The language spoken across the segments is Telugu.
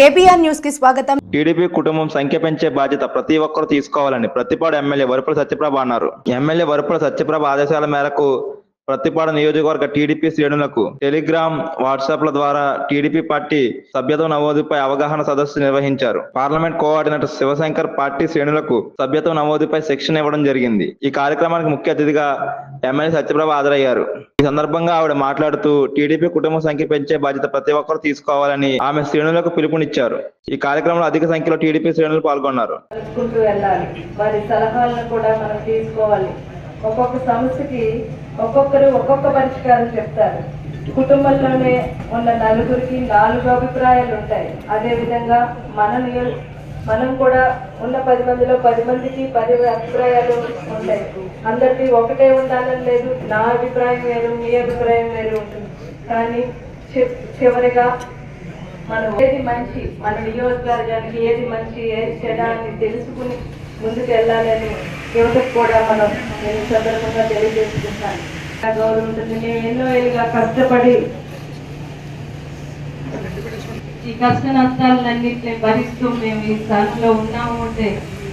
కేబీఆర్ న్యూస్కి స్వాగతం. టీడీపీ కుటుంబం సంఖ్య పెంచే బాధ్యత ప్రతి ఒక్కరూ తీసుకోవాలని ప్రతిపాడు ఎమ్మెల్యే వరుపుల సత్యప్రభ అన్నారు. ఎమ్మెల్యే వరుపుల సత్యప్రభ ఆదేశాల మేరకు ప్రతిపాడు నియోజకవర్గ టీడీపీ శ్రేణులకు టెలిగ్రామ్ వాట్సాప్ల ద్వారా టీడీపీ పార్టీ సభ్యత్వ నమోదుపై అవగాహన సదస్సు నిర్వహించారు. పార్లమెంట్ కోఆర్డినేటర్ శివశంకర్ పార్టీ శ్రేణులకు సభ్యత్వ నమోదుపై శిక్షణ ఇవ్వడం జరిగింది. ఈ కార్యక్రమానికి ముఖ్య అతిథిగా ఎమ్మెల్యే సత్యప్రభ హాజరయ్యారు. ఈ సందర్భంగా ఆవిడ మాట్లాడుతూ టీడీపీ కుటుంబ సంఖ్య పెంచే బాధ్యత ప్రతి ఒక్కరు తీసుకోవాలని ఆమె శ్రేణులకు పిలుపునిచ్చారు. ఈ కార్యక్రమంలో అధిక సంఖ్యలో టీడీపీ శ్రేణులు పాల్గొన్నారు. వారి సలహాలను కూడా మనం తీసుకోవాలి. ఒక్కొక్క సమస్యకి ఒక్కొక్కరు ఒక్కొక్క పరిష్కారం చెప్తారు. కుటుంబంలోనే ఉన్న నలుగురికి నాలుగు అభిప్రాయాలు ఉంటాయి. అదేవిధంగా మన మనం కూడా ఉన్న పది మందిలో పది మందికి పది అభిప్రాయాలు ఉంటాయి. అందరికీ ఒకటే ఉండాలని లేదు. నా అభిప్రాయం వేరు మీ అభిప్రాయం వేరు ఉంటుంది. కానీ చివరిగా మనం ఏది మంచి మన నియోజకవర్గానికి ఏది మంచి ఏది చెడ అని తెలుసుకుని ముందుకు వెళ్ళాలని యువతకు కూడా మనం నేను సందర్భంగా తెలియజేసుకుంటాను గవర్నమెంట్ గౌరవం ఉంటుంది మేము ఎన్నో ఏళ్ళుగా కష్టపడి ఈ కష్ట నష్టాలన్నింటినీ భరిస్తూ మేము ఈ స్థానంలో ఉన్నాము అంటే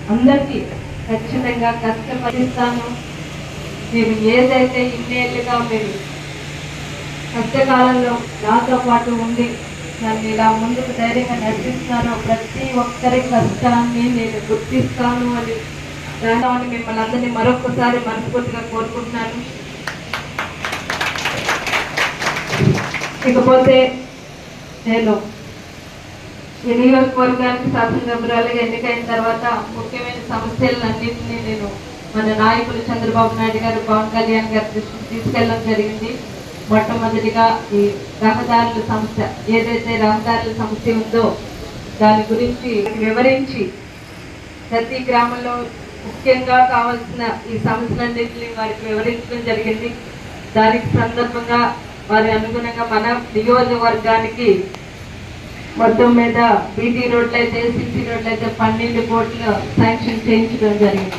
అందరికీ ఖచ్చితంగా కష్టపడిస్తాను మీరు ఏదైతే ఇన్నేళ్ళుగా మీరు కష్టకాలంలో నాతో పాటు ఉండి నన్ను ఇలా ముందుకు ధైర్యంగా నడిపిస్తున్నాను ప్రతి ఒక్కరి కష్టాన్ని నేను గుర్తిస్తాను అని దాని మిమ్మల్ని అందరినీ మరొకసారి మనస్ఫూర్తిగా కోరుకుంటున్నాను. ఇకపోతే నేను ఈ నియోజకవర్గానికి శాసనసభ్యురాలుగా ఎన్నికైన తర్వాత ముఖ్యమైన సమస్యలన్నింటినీ నేను మన నాయకులు చంద్రబాబు నాయుడు గారు పవన్ కళ్యాణ్ గారి దృష్టికి తీసుకెళ్ళడం జరిగింది. మొట్టమొదటిగా ఈ రహదారుల సమస్య ఏదైతే రహదారుల సమస్య ఉందో దాని గురించి వివరించి ప్రతి గ్రామంలో ముఖ్యంగా కావాల్సిన ఈ సమస్యలన్నింటినీ వారికి వివరించడం జరిగింది. దానికి సందర్భంగా వారి అనుగుణంగా మన నియోజకవర్గానికి మొత్తం మీద బీటీ రోడ్లు అయితే సిసి రోడ్లు అయితే పన్నెండు కోట్లు శాంక్షన్ చేయించడం జరిగింది.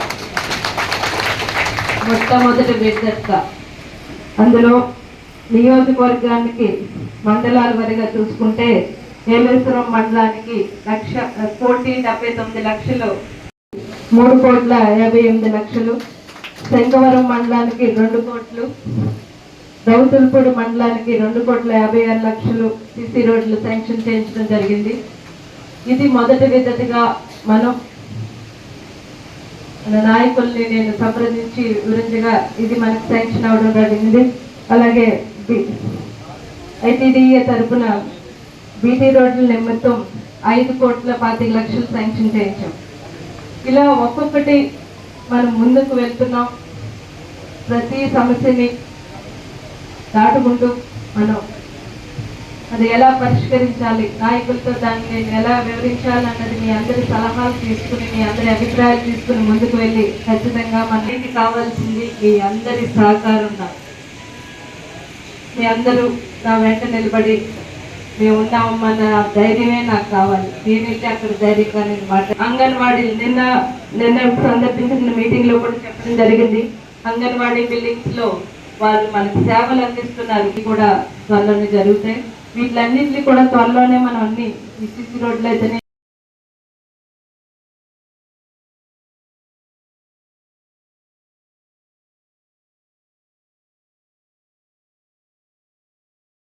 మొట్టమొదటి విడతగా. అందులో నియోజకవర్గానికి మండలాల వారిగా చూసుకుంటే ఏలేశ్వరం మండలానికి లక్ష కోటి డెబ్బై తొమ్మిది లక్షలు మూడు కోట్ల యాభై ఎనిమిది లక్షలు. శంకవరం మండలానికి రెండు కోట్లు. దౌతులపూడి మండలానికి రెండు కోట్ల యాభై ఆరు లక్షలు సిసి రోడ్లు శాంక్షన్ చేయించడం జరిగింది. ఇది మొదటి విధతిగా మనం మన నాయకుల్ని నేను సంప్రదించి గురించిగా ఇది మనకు శాంక్షన్ అవడం జరిగింది. అలాగే ఐటీడీఏ తరపున బీటీ రోడ్ల నిమిత్తం ఐదు కోట్ల పాతిక లక్షలు శాంక్షన్ చేయించాం. ఇలా ఒక్కొక్కటి మనం ముందుకు వెళ్తున్నాం. ప్రతి సమస్యని దాటుకుంటూ మనం అది ఎలా పరిష్కరించాలి? నాయకులతో దాన్ని నేను ఎలా వివరించాలి అన్నది మీ అందరి సలహాలు తీసుకుని మీ అందరి అభిప్రాయాలు తీసుకుని ముందుకు వెళ్ళి ఖచ్చితంగా మనకి కావాల్సింది మీ అందరి సహకారం నాకు మీ అందరూ నా వెంట నిలబడి మేము ఉన్నామన్న ధైర్యమే నాకు కావాలి. నేనైతే అక్కడ ధైర్యంగా నేను మాట. అంగన్వాడీ నిన్న నిన్న సందర్భించిన మీటింగ్లో కూడా చెప్పడం జరిగింది. అంగన్వాడీ బిల్డింగ్స్లో వాళ్ళు మనకి సేవలు అందిస్తున్నారు. ఇవి కూడా త్వరలోనే జరుగుతాయి. వీటిలన్నింటినీ కూడా త్వరలోనే మనం అన్ని ఈ సిసి రోడ్లు అయితేనే